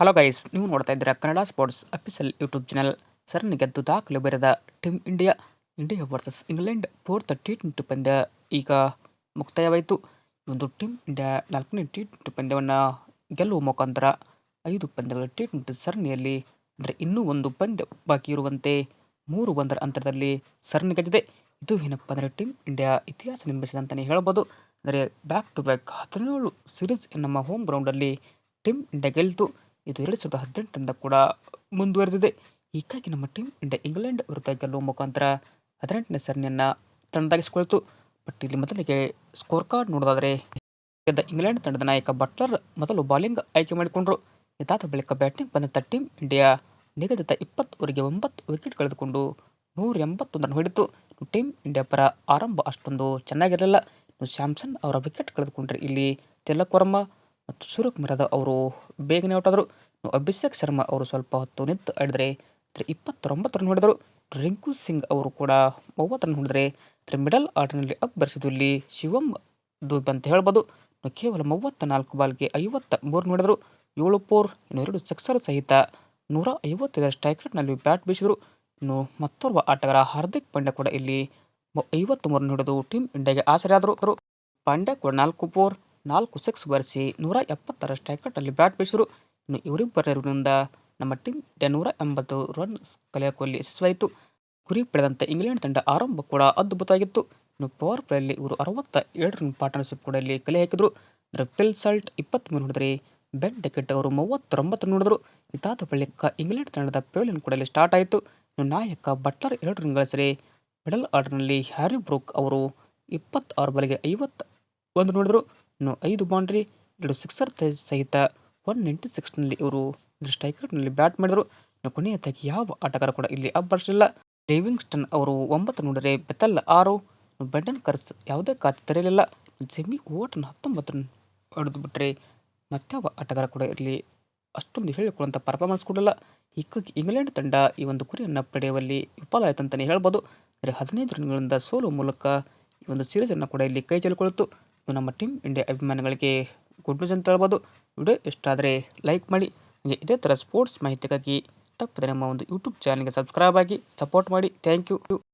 Hello guys ನೀವು ನೋಡ್ತಾ ಇದ್ದೀರಾ Kannada sports official YouTube channel ಸರಣಿ ಗೆದ್ದು ದಾಖಲೆ ಬರೆದ team India India versus England fourth T twenty ಪಂದ್ಯ. ಈಗ ಮುಕ್ತಾಯವಾಯಿತು. ಒಂದು ಟೀಮ್ ಇಂಡಿಯಾ ನಾಲ್ಕನೇ ಟಿ ಟ್ವೆಂಟಿ ಪಂದ್ಯವನ್ನು ಗೆಲ್ಲುವ ಮುಖಾಂತರ ಐದು ಪಂದ್ಯಗಳ ಟಿ ಟ್ವೆಂಟಿ ಸರಣಿಯಲ್ಲಿ, ಅಂದರೆ ಇನ್ನೂ ಒಂದು ಪಂದ್ಯ ಬಾಕಿ ಇರುವಂತೆ ಮೂರು ಒಂದರ ಅಂತರದಲ್ಲಿ ಸರಣಿ ಗೆದ್ದಿದೆ. ಇದು ಏನಪ್ಪ ಅಂದರೆ ಟೀಮ್ ಇಂಡಿಯಾ ಇತಿಹಾಸ ನಿರ್ಮಿಸಿದೆ ಅಂತಲೇ ಹೇಳ್ಬೋದು. ಅಂದರೆ ಬ್ಯಾಕ್ ಟು ಬ್ಯಾಕ್ ಹದಿನೇಳು ಸೀರೀಸ್ ನಮ್ಮ ಹೋಮ್ ಗ್ರೌಂಡಲ್ಲಿ ಟೀಮ್ ಇಂಡಿಯಾ ಗೆಲ್ತು. ಇದು ಎರಡು ಸಾವಿರದ ಹದಿನೆಂಟರಿಂದ ಕೂಡ ಮುಂದುವರೆದಿದೆ. ಹೀಗಾಗಿ ನಮ್ಮ ಟೀಮ್ ಇಂಡಿಯಾ ಇಂಗ್ಲೆಂಡ್ ವಿರುದ್ಧ ಗೆಲ್ಲುವ ಮುಖಾಂತರ ಹದಿನೆಂಟನೇ ಸರಣಿಯನ್ನು ತಂಡದಾಗಿಸಿಕೊಳ್ತು ಬಟ್ ಇಲ್ಲಿ ಮೊದಲಿಗೆ ಸ್ಕೋರ್ ಕಾರ್ಡ್ ನೋಡೋದಾದರೆ ಗೆದ್ದ ಇಂಗ್ಲೆಂಡ್ ತಂಡದ ನಾಯಕ ಬಟ್ಲರ್ ಮೊದಲು ಬಾಲಿಂಗ್ ಆಯ್ಕೆ ಮಾಡಿಕೊಂಡರು. ಇದಾದ ಬಳಿಕ ಬ್ಯಾಟಿಂಗ್ ಬಂದಂಥ ಟೀಮ್ ಇಂಡಿಯಾ ನಿಗದಿತ ಇಪ್ಪತ್ತುವರೆಗೆ ಒಂಬತ್ತು ವಿಕೆಟ್ ಕಳೆದುಕೊಂಡು ನೂರ ಎಂಬತ್ತೊಂದನ್ನು ಹೊಡೆತು ಟೀಮ್ ಇಂಡಿಯಾ ಪರ ಆರಂಭ ಅಷ್ಟೊಂದು ಚೆನ್ನಾಗಿರಲಿಲ್ಲ. ಸ್ಯಾಮ್ಸನ್ ಅವರ ವಿಕೆಟ್ ಕಳೆದುಕೊಂಡ್ರೆ ಇಲ್ಲಿ ತಿಲಕ್ ಮತ್ತು ಯಾದವ್ ಅವರು ಬೇಗನೆ ಔಟ್ ಆದರು ಅಭಿಷೇಕ್ ಶರ್ಮಾ ಅವರು ಸ್ವಲ್ಪ ಹೊತ್ತು ನಿಂತು ಆಡಿದರೆ ಇಪ್ಪತ್ತೊಂಬತ್ತು ರನ್ ಹೊಡೆದರು. ರಿಂಕು ಸಿಂಗ್ ಅವರು ಕೂಡ ಮೂವತ್ತು ರನ್ ಹೊಡೆದರೆ ಮಿಡಲ್ ಆರ್ಡರ್ನಲ್ಲಿ ಅಬ್ಬರಿಸಿದ್ದು ಇಲ್ಲಿ ಶಿವಂ ದೂಬ್ ಅಂತ ಹೇಳ್ಬೋದು. ಕೇವಲ ಮೂವತ್ತ ನಾಲ್ಕು ಬಾಲ್ಗೆ ಐವತ್ತ ಮೂರು ನೋಡಿದರು ಏಳು ಪೋರ್, ಇನ್ನು ಎರಡು ಸಿಕ್ಸರ್ ಸಹಿತ ನೂರ ಐವತ್ತೈದರ ಸ್ಟ್ರೈಕ್ ರೇಟ್ನಲ್ಲಿ ಬ್ಯಾಟ್ ಬೀಸಿದರು. ಇನ್ನು ಮತ್ತೋರ್ವ ಆಟಗಾರ ಹಾರ್ದಿಕ್ ಪಾಂಡ್ಯ ಕೂಡ ಇಲ್ಲಿ ಐವತ್ತು ಮೂರು ಹಿಡಿದು ಟೀಮ್ ಇಂಡಿಯಾಗೆ ಆಸರೆಯಾದರು. ಪಾಂಡ್ಯ ಕೂಡ ನಾಲ್ಕು ಫೋರ್ ನಾಲ್ಕು ಸಿಕ್ಸ್ ಬರೆಸಿ ನೂರ ಎಪ್ಪತ್ತರ ಸ್ಟ್ರೈಕಟ್ಟಲ್ಲಿ ಬ್ಯಾಟ್ ಬೀಸಿದರು. ಇನ್ನು ಇವರಿಬ್ಬರಿಂದ ನಮ್ಮ ಟೀಮ್ ನೂರ ಎಂಬತ್ತು ರನ್ ಕಲಿಯಾಕುವಲ್ಲಿ ಯಶಸ್ವಿಯಾಯಿತು. ಗುರಿ ಪಡೆದಂತೆ ಇಂಗ್ಲೆಂಡ್ ತಂಡ ಆರಂಭ ಕೂಡ ಅದ್ಭುತವಾಗಿತ್ತು. ಇನ್ನು ಪವರ್ ಪ್ಲೇಯಲ್ಲಿ ಇವರು ಅರವತ್ತ ಏಳು ರನ್ ಪಾರ್ಟ್ನರ್ಶಿಪ್ ಕೂಡ ಇಲ್ಲಿ ಕಲೆ ಹಾಕಿದರು. ಪಿಲ್ ಸಾಲ್ಟ್ ಇಪ್ಪತ್ತ್ಮೂರು ನೋಡಿದರೆ ಬೆನ್ ಡೆಕೆಟ್ ಅವರು ಮೂವತ್ತೊಂಬತ್ತು ನೋಡಿದರು. ಇದಾದ ಬಳಿಕ ಇಂಗ್ಲೆಂಡ್ ತಂಡದ ಪೇಲಿನ್ ಕೂಡ ಇಲ್ಲಿ ಸ್ಟಾರ್ಟ್ ಆಯಿತು. ಇನ್ನು ನಾಯಕ ಬಟ್ಲರ್ ಎರಡು ರನ್ ಗಳಿಸಿದರೆ ಮಿಡಲ್ ಆರ್ಡರ್ನಲ್ಲಿ ಹ್ಯಾರಿ ಬ್ರೂಕ್ ಅವರು ಇಪ್ಪತ್ತಾರು ಬಲಿಗೆ ಐವತ್ತ ಒಂದು ನೋಡಿದರು. ಇನ್ನು ಐದು ಬೌಂಡ್ರಿ ಎರಡು ಸಿಕ್ಸರ್ ಸಹಿತ ಒನ್ ನೈಂಟಿ ಸಿಕ್ಸ್ನಲ್ಲಿ ಇವರು ಸ್ಟ್ರೈಕರ್ನಲ್ಲಿ ಬ್ಯಾಟ್ ಮಾಡಿದರು. ಇನ್ನು ಕೊನೆಯದಾಗಿ ಯಾವ ಆಟಗಾರ ಕೂಡ ಇಲ್ಲಿ ಅಬ್ಬರಿಸಲಿಲ್ಲ ಡೇವಿಂಗ್ಸ್ಟನ್ ಅವರು ಒಂಬತ್ತು ನೋಡಿದರೆ ಬೆತಲ್ ಆರು. ಬೆಂಡನ್ ಕರ್ಸ್ ಯಾವುದೇ ಖಾತೆ ತೆರೆಯಲಿಲ್ಲ. ಜೆಮಿ ಓಟನ್ನು ಹತ್ತೊಂಬತ್ತು ಹೊಡೆದು ಬಿಟ್ಟರೆ ಮತ್ತಾವ ಆಟಗಾರ ಕೂಡ ಇರಲಿ ಅಷ್ಟೊಂದು ಹೇಳಿಕೊಳ್ಳುವಂಥ ಪರ್ಫಾರ್ಮೆನ್ಸ್ ಕೊಡಲ್ಲ. ಹೀಗಾಗಿ ಇಂಗ್ಲೆಂಡ್ ತಂಡ ಈ ಒಂದು ಗುರಿಯನ್ನು ಪಡೆಯುವಲ್ಲಿ ವಿಫಲ ಆಯಿತು ಅಂತಲೇ ಹೇಳ್ಬೋದು. ಅಂದರೆ ಹದಿನೈದು ರನ್ಗಳಿಂದ ಸೋಲುವ ಮೂಲಕ ಈ ಒಂದು ಸೀರೀಸನ್ನು ಕೂಡ ಇಲ್ಲಿ ಕೈ ನಮ್ಮ ಟೀಮ್ ಇಂಡಿಯಾ ಅಭಿಮಾನಿಗಳಿಗೆ ಗುಡ್ ನ್ಯೂಸ್ ಅಂತ ಹೇಳ್ಬೋದು. ವಿಡಿಯೋ ಇಷ್ಟ ಆದರೆ ಲೈಕ್ ಮಾಡಿ ಇದೇ ಥರ ಸ್ಪೋರ್ಟ್ಸ್ ಮಾಹಿತಿಗಾಗಿ ತಪ್ಪದೆ ನಮ್ಮ ಒಂದು ಯೂಟ್ಯೂಬ್ ಚಾನಲ್ಗೆ ಸಬ್ಸ್ಕ್ರೈಬ್ ಆಗಿ ಸಪೋರ್ಟ್ ಮಾಡಿ. Thank you